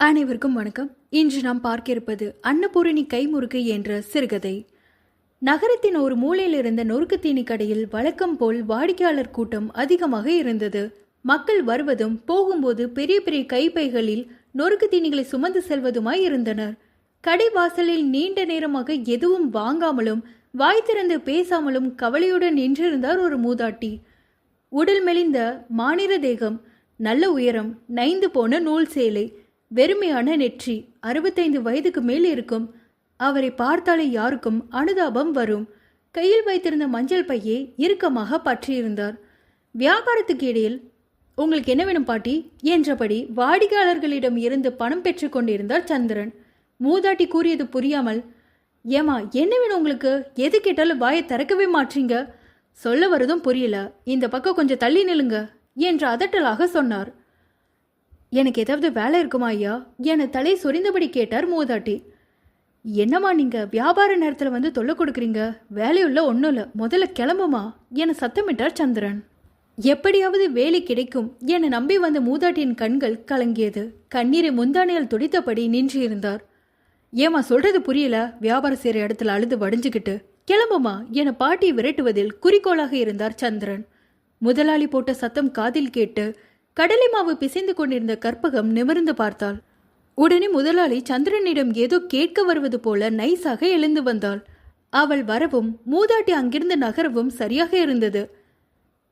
அனைவருக்கும் வணக்கம். இன்று நாம் பார்க்க இருப்பது அன்னபூரணி கைமுறுக்கு என்ற சிறுகதை. நகரத்தின் ஒரு மூலையில் இருந்த நொறுக்கு தீனி கடையில் வழக்கம் போல் வாடிக்கையாளர் கூட்டம் அதிகமாக இருந்தது. மக்கள் வருவதும் போகும்போது பெரிய பெரிய கைப்பைகளில் நொறுக்கு தீனிகளை சுமந்து செல்வதுமாய் இருந்தனர். கடை வாசலில் நீண்ட நேரமாக எதுவும் வாங்காமலும் வாய் திறந்து பேசாமலும் கவலையுடன் நின்றிருந்தார் ஒரு மூதாட்டி. உடல் மெலிந்த மாநில தேகம் நல்ல உயரம் நைந்து போன நூல் சேலை வெறுமையான நெற்றி. அறுபத்தைந்து வயதுக்கு மேல் இருக்கும். அவரை பார்த்தாலே யாருக்கும் அனுதாபம் வரும். கையில் வைத்திருந்த மஞ்சள் பையை இறுக்கமாக பற்றியிருந்தார். வியாபாரத்துக்கு இடையில் உங்களுக்கு என்ன வேணும் பாட்டி? என்றபடி வாடிக்கையாளர்களிடம் இருந்து பணம் பெற்று கொண்டிருந்தார் சந்திரன். மூதாட்டி கூறியது புரியாமல் ஏமா என்ன வேணும் உங்களுக்கு? எது கேட்டாலும் வாயை திறக்கவே மாட்டீங்க சொல்ல வரதும் புரியல. இந்த பக்கம் கொஞ்சம் தள்ளி நில்லுங்க என்று அதட்டலாக சொன்னார். எனக்கு ஏதாவது வேலை இருக்குமா ஐயா? என தலை சொரிந்தபடி கேட்டார் மூதாட்டி. என்னம்மா நீங்க வியாபார நேரத்தில் வந்து தொல்லை கொடுக்குறீங்க? வேலையுள்ள ஒன்றும் இல்லை. முதல்ல கிளம்புமா? என சத்தமிட்டார் சந்திரன். எப்படியாவது வேலை கிடைக்கும் என நம்பி வந்த மூதாட்டியின் கண்கள் கலங்கியது. கண்ணீரை முந்தானையால் துடித்தபடி நின்று இருந்தார். ஏமா சொல்றது புரியல? வியாபாரம் செய்கிற இடத்துல அழுது வடிஞ்சுக்கிட்டு கிளம்புமா? என பாட்டி விரட்டுவதில் குறிக்கோளாக இருந்தார் சந்திரன். முதலாளி போட்ட சத்தம் காதில் கேட்டு கடலை மாவு பிசைந்து கொண்டிருந்த கற்பகம் நிமிர்ந்து பார்த்தாள். உடனே முதலாளி சந்திரனிடம் ஏதோ கேட்க வருவது போல நைஸாக எழுந்து வந்தாள். அவள் வரவும் மூதாட்டி அங்கிருந்து நகரவும் சரியாக இருந்தது.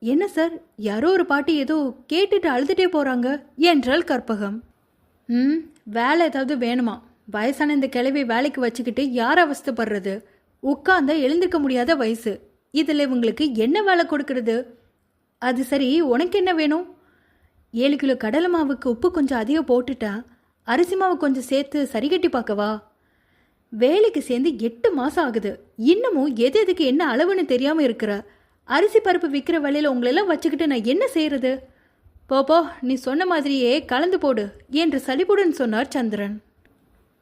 என்ன சார் யாரோ ஒரு பாட்டி ஏதோ கேட்டுட்டு அழுதுட்டே போறாங்க என்றாள் கற்பகம். ம் வேலை ஏதாவது வேணுமா? வயசான இந்த கிளவி வேலைக்கு வச்சுக்கிட்டு யார் அவஸ்தைப்படுறது? உட்கார்ந்தா எழுந்திருக்க முடியாத வயசு. இதில் இவங்களுக்கு என்ன வேலை கொடுக்கறது? அது சரி உனக்கு என்ன வேணும்? ஏழு கிலோ கடலை மாவுக்கு உப்பு கொஞ்சம் அதிகம் போட்டுட்டேன் அரிசி மாவு கொஞ்சம் சேர்த்து சரி கட்டி பார்க்கவா? வேலைக்கு சேர்ந்து எட்டு மாதம் ஆகுது. இன்னமும் எது எதுக்கு என்ன அளவுன்னு தெரியாமல் இருக்கிற? அரிசி பருப்பு விற்கிற வழியில் உங்களெல்லாம் வச்சுக்கிட்டு நான் என்ன செய்கிறது போப்போ நீ சொன்ன மாதிரியே கலந்து போடு என்று சலிப்புடன் சொன்னார் சந்திரன்.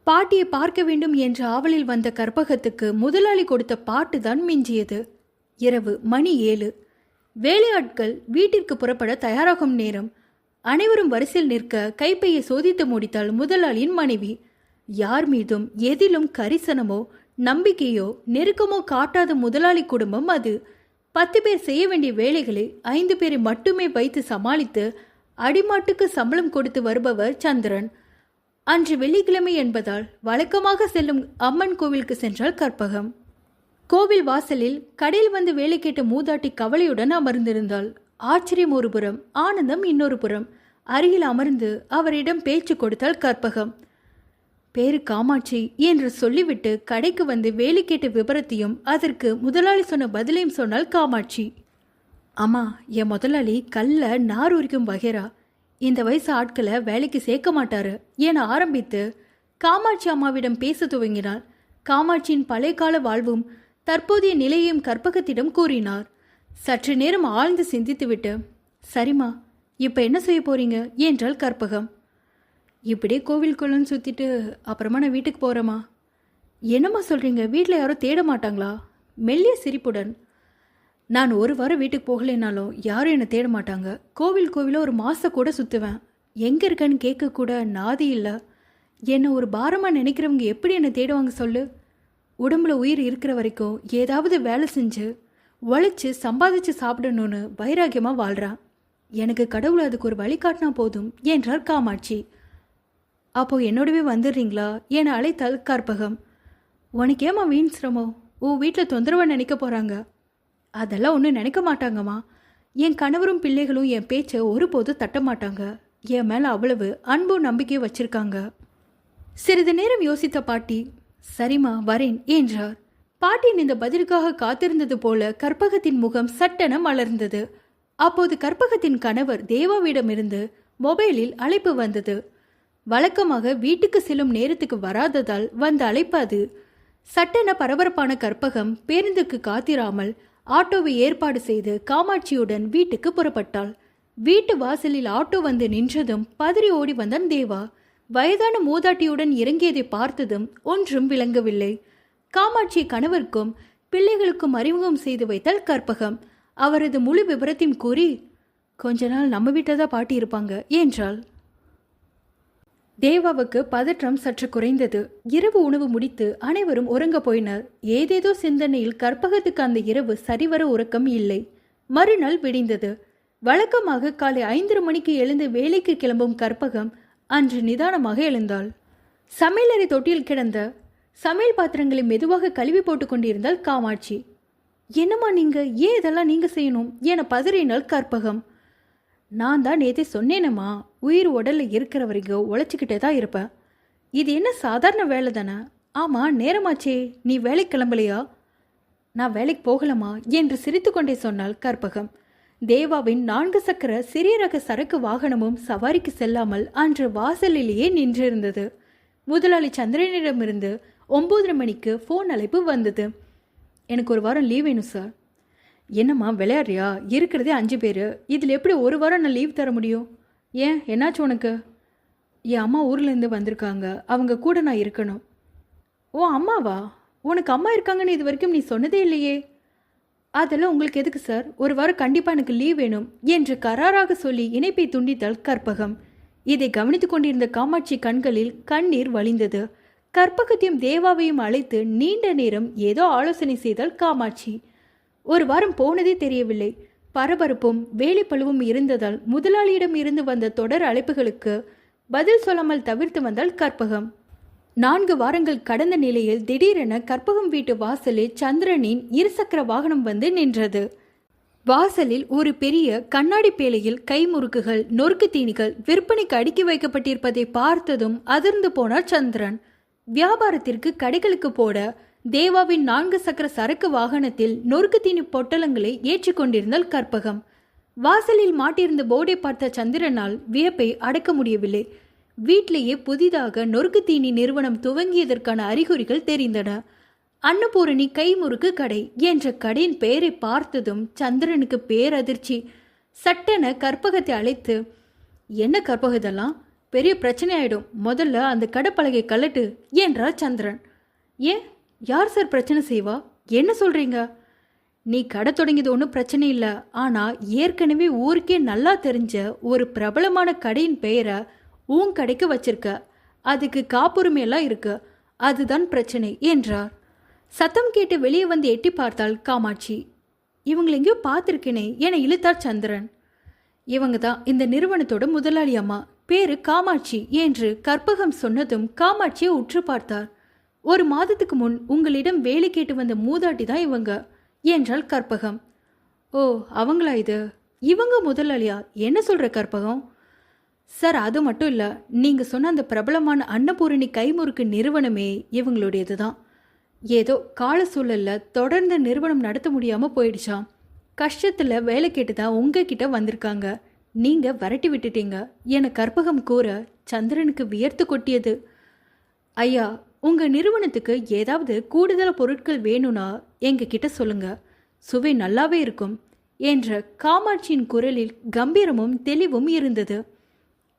பாட்டியை பார்க்க வேண்டும் என்ற ஆவலில் வந்த கற்பகத்துக்கு முதலாளி கொடுத்த பாட்டு தான் மிஞ்சியது. இரவு மணி ஏழு. வேலையாட்கள் வீட்டிற்கு புறப்பட தயாராகும் நேரம். அனைவரும் வரிசையில் நிற்க கைப்பையை சோதித்து முடித்தாள் முதலாளியின் மனைவி. யார் மீதும் எதிலும் கரிசனமோ நம்பிக்கையோ நெருக்கமோ காட்டாத முதலாளி குடும்பம் அது. பத்து பேர் செய்ய வேண்டிய வேலைகளை ஐந்து பேரை மட்டுமே வைத்து சமாளித்து அடிமாட்டுக்கு சம்பளம் கொடுத்து வருபவர் சந்திரன். அன்று வெள்ளிக்கிழமை என்பதால் வழக்கமாக செல்லும் அம்மன் கோவிலுக்கு சென்றால் கற்பகம். கோவில் வாசலில் கடையில் வந்து வேலை கேட்ட மூதாட்டி கவலையுடன் அமர்ந்திருந்தாள். ஆச்சரியம் ஒரு புறம் ஆனந்தம் இன்னொரு புறம். அருகில் அமர்ந்து அவரிடம் பேச்சு கொடுத்தாள் கற்பகம். பேரு காமாட்சி என்று சொல்லிவிட்டு கடைக்கு வந்து வேலை கேட்ட விபரத்தையும் அதற்கு முதலாளி சொன்ன பதிலையும் சொன்னாள் காமாட்சி. அம்மா என் முதலாளி கல்ல நார் உரிக்கும் வகைரா. இந்த வயசு ஆட்களை வேலைக்கு சேர்க்க மாட்டாரு என ஆரம்பித்து காமாட்சி அம்மாவிடம் பேச துவங்கினார் காமாட்சியின் பழைய கால வாழ்வும் தற்போதைய நிலையையும் கற்பகத்திடம் கூறினார். சற்று நேரம் ஆழ்ந்து சிந்தித்துவிட்டு சரிம்மா இப்போ என்ன செய்ய போறீங்க? என்றால் கற்பகம். இப்படியே கோவில்குள்ளன்னு சுற்றிட்டு அப்புறமா நான் வீட்டுக்கு போகிறேம்மா என்னம்மா சொல்கிறீங்க வீட்டில் யாரும் தேட மாட்டாங்களா? மெல்லிய சிரிப்புடன். நான் ஒரு வாரம் வீட்டுக்கு போகலைனாலும் யாரும் என்னை தேட மாட்டாங்க. கோவில் கோவில ஒரு மாதம் கூட சுற்றுவேன் எங்கே இருக்கேன்னு கேட்க கூட நாதி இல்லை. என்னை ஒரு பாரமாக நினைக்கிறவங்க எப்படி என்னை தேடுவாங்க சொல்லு? உடம்புல உயிர் இருக்கிற வரைக்கும் ஏதாவது வேலை செஞ்சு உழைச்சி சம்பாதிச்சு சாப்பிடணும்னு வைராக்கியமாக வாழ்கிறான் எனக்கு கடவுள் அதுக்கு ஒரு வழிகாட்டினா போதும் என்றார் காமாட்சி. அப்போ என்னோடவே வந்துடுறீங்களா? என அழைத்தால் கற்பகம். உனக்கு ஏமா வீண் சிரமம்? உன் வீட்டில் தொந்தரவை நினைக்க போகிறாங்க அதெல்லாம் ஒன்றும் நினைக்க மாட்டாங்கம்மா. என் கணவரும் பிள்ளைகளும் என் பேச்சை ஒருபோதும் தட்ட மாட்டாங்க. என் மேலே அவ்வளவு அன்பும் நம்பிக்கையும் வச்சிருக்காங்க. சிறிது நேரம் யோசித்த பாட்டி சரிம்மா வரேன் என்றார். பாட்டியின் இந்த பதிலுக்காக காத்திருந்தது போல கற்பகத்தின் முகம் சட்டென மலர்ந்தது. அப்போது கற்பகத்தின் கணவர் தேவாவிடமிருந்து மொபைலில் அழைப்பு வந்தது. வழக்கமாக வீட்டுக்கு செல்லும் நேரத்துக்கு வராததால் வந்த அழைப்பு அது. சட்டென பரபரப்பான கற்பகம் பேருந்துக்கு காத்திராமல் ஆட்டோவை ஏற்பாடு செய்து காமாட்சியுடன் வீட்டுக்கு புறப்பட்டாள். வீட்டு வாசலில் ஆட்டோ வந்து நின்றதும் பதறி ஓடி வந்தான் தேவா. வயதான மூதாட்டியுடன் இறங்கியதை பார்த்ததும் ஒன்றும் விளங்கவில்லை. காமாட்சி கணவருக்கும் பிள்ளைகளுக்கும் அறிமுகம் செய்து வைத்தால் கற்பகம். அவரது முழு விவரத்தையும் கூறி கொஞ்ச நாள் நம்ம வீட்டில் தான் பாட்டி இருப்பாங்க என்றாள். தேவாவுக்கு பதற்றம் சற்று குறைந்தது. இரவு உணவு முடித்து அனைவரும் உறங்க போயினர். ஏதேதோ சிந்தனையில் கற்பகத்துக்கு அந்த இரவு சரிவர உறக்கம் இல்லை. மறுநாள் விடிந்தது. வழக்கமாக காலை ஐந்தரை மணிக்கு எழுந்து வேலைக்கு கிளம்பும் கற்பகம் அன்று நிதானமாக எழுந்தாள். சமையலறை தொட்டியில் கிடந்த சமையல் பாத்திரங்களை மெதுவாக கழுவி போட்டு கொண்டிருந்தாள் காமாட்சி. என்னம்மா நீங்க? ஏன் இதெல்லாம் நீங்க செய்யணும்? என பதறினால் கற்பகம். நான் தான் நேத்தே சொன்னேனம்மா உயிர் உடல்ல இருக்கிற வரைக்கும் உழைச்சிக்கிட்டே தான் இருப்பேன் இது என்ன சாதாரண வேலை தானே? ஆமா நேரமாச்சே. நீ வேலைக்கு கிளம்பலையா? நான் வேலைக்கு போகலமா என்று சிரித்துக்கொண்டே சொன்னாள் கற்பகம். தேவாவின் நான்கு சக்கர சிறிய ரக சரக்கு வாகனமும் சவாரிக்கு செல்லாமல் அன்று வாசலிலேயே நின்றிருந்தது. முதலாளி சந்திரனிடமிருந்து ஒம்போதரை மணிக்கு ஃபோன் அழைப்பு வந்தது. எனக்கு ஒரு வாரம் லீவ் வேணும் சார் என்னம்மா விளையாடுறியா? இருக்கிறதே அஞ்சு பேர். இதில் எப்படி ஒரு வாரம் நான் லீவ் தர முடியும்? ஏன்? என்னாச்சு உனக்கு? என் அம்மா ஊர்லேருந்து வந்திருக்காங்க. அவங்க கூட நான் இருக்கணும். ஓ அம்மாவா? உனக்கு அம்மா இருக்காங்கன்னு இது வரைக்கும் நீ சொன்னதே இல்லையே. அதெல்லாம் உங்களுக்கு எதுக்கு சார் ஒரு வாரம் கண்டிப்பாக எனக்கு லீவ் வேணும் என்று கராராக சொல்லி இணைப்பை துண்டித்தாள் கற்பகம். இதை கவனித்து கொண்டிருந்த காமாட்சி கண்களில் கண்ணீர் வழிந்தது. கற்பகத்தையும் தேவாவையும் அழைத்து நீண்ட நேரம் ஏதோ ஆலோசனை செய்தால் காமாட்சி. ஒரு வாரம் போனதே தெரியவில்லை. பரபரப்பும் வேலைப்பழுவும் இருந்ததால் முதலாளியிடம் இருந்து வந்த தொடர் அழைப்புகளுக்கு பதில் சொல்லாமல் தவிர்த்து வந்தால் கற்பகம். நான்கு வாரங்கள் கடந்த நிலையில் திடீரென கற்பகம் வீட்டு வாசலில் சந்திரனின் இருசக்கர வாகனம் வந்து நின்றது. வாசலில் ஒரு பெரிய கண்ணாடி பேலையில் கைமுறுக்குகள் நொறுக்கு தீனிகள் விற்பனைக்கு அடுக்கி வைக்கப்பட்டிருப்பதை பார்த்ததும் அதிர்ந்து போனார் சந்திரன். வியாபாரத்திற்கு கடைகளுக்கு போட தேவாவின் நான்கு சக்கர சரக்கு வாகனத்தில் நொறுக்கு தீனி பொட்டலங்களை ஏற்றிக்கொண்டிருந்தாள் கற்பகம். வாசலில் மாட்டியிருந்த போர்டை பார்த்த சந்திரனால் வியப்பை அடக்க முடியவில்லை. வீட்டிலேயே புதிதாக நொறுக்கு தீனி நிறுவனம் துவங்கியதற்கான அறிகுறிகள் தெரிந்தன. அன்னபூரணி கைமுறுக்கு கடை என்ற கடையின் பெயரை பார்த்ததும் சந்திரனுக்கு பேரதிர்ச்சி. சட்டென கற்பகத்தை அழைத்து என்ன கற்பகதெல்லாம் பெரிய பிரச்சனையாயிடும். முதல்ல அந்த கடப்பலகை கலட்டு என்றார் சந்திரன். ஏன்? யார் சார் பிரச்சனை செய்வா? என்ன சொல்றீங்க? நீ கடை தொடங்கியது ஒன்றும் பிரச்சனை இல்லை. ஆனால் ஏற்கனவே ஊருக்கே நல்லா தெரிஞ்ச ஒரு பிரபலமான கடையின் பெயரை உன் கடைக்கு வச்சிருக்க. அதுக்கு காப்புரிமையெல்லாம் இருக்கு. அதுதான் பிரச்சனை என்றார். சத்தம் கேட்டு வெளியே வந்து எட்டி பார்த்தாள் காமாட்சி. இவங்களை எங்கேயோ பார்த்துருக்கேனே என இழுத்தார் சந்திரன். இவங்க தான் இந்த நிறுவனத்தோட முதலாளி அம்மா. பேரு காமாட்சி என்று கற்பகம் சொன்னதும் காமாட்சியை உற்று பார்த்தார். ஒரு மாதத்துக்கு முன் உங்களிடம் வேலை கேட்டு வந்த மூதாட்டி தான் இவங்க என்றாள் கற்பகம். ஓ அவங்களா இது? இவங்க முதலாளியா? என்ன சொல்ற கற்பகம்? சார் அது மட்டும் இல்லை நீங்கள் சொன்ன அந்த பிரபலமான அன்னபூரணி கைமுறுக்கு நிறுவனமே இவங்களுடையது தான். ஏதோ கால சூழலில் தொடர்ந்து நிறுவனம் நடத்த முடியாமல் போயிடுச்சாம். கஷ்டத்தில் வேலை கேட்டு தான் உங்ககிட்ட வந்திருக்காங்க. நீங்கள் வரட்டி விட்டுட்டீங்க. என கற்பகம் கூற சந்திரனுக்கு வியர்த்து கொட்டியது. ஐயா உங்கள் நிறுவனத்துக்கு ஏதாவது கூடுதல் பொருட்கள் வேணும்னா எங்ககிட்ட சொல்லுங்க. சுவை நல்லாவே இருக்கும் என்ற காமாட்சியின் குரலில் கம்பீரமும் தெளிவும் இருந்தது.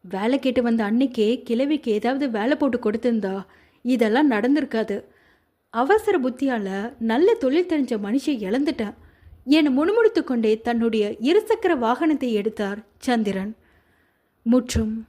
வேலை கேட்டு வந்த அன்னைக்கே கிழவிக்கு ஏதாவது வேலை போட்டு கொடுத்திருந்தா இதெல்லாம் நடந்திருக்காது. அவசர புத்தியால நல்ல தொழில் தெரிஞ்ச மனுஷன் இழந்துட்டேன். என முணுமுணுத்து கொண்டே தன்னுடைய இருசக்கர வாகனத்தை எடுத்தார் சந்திரன். முற்றும்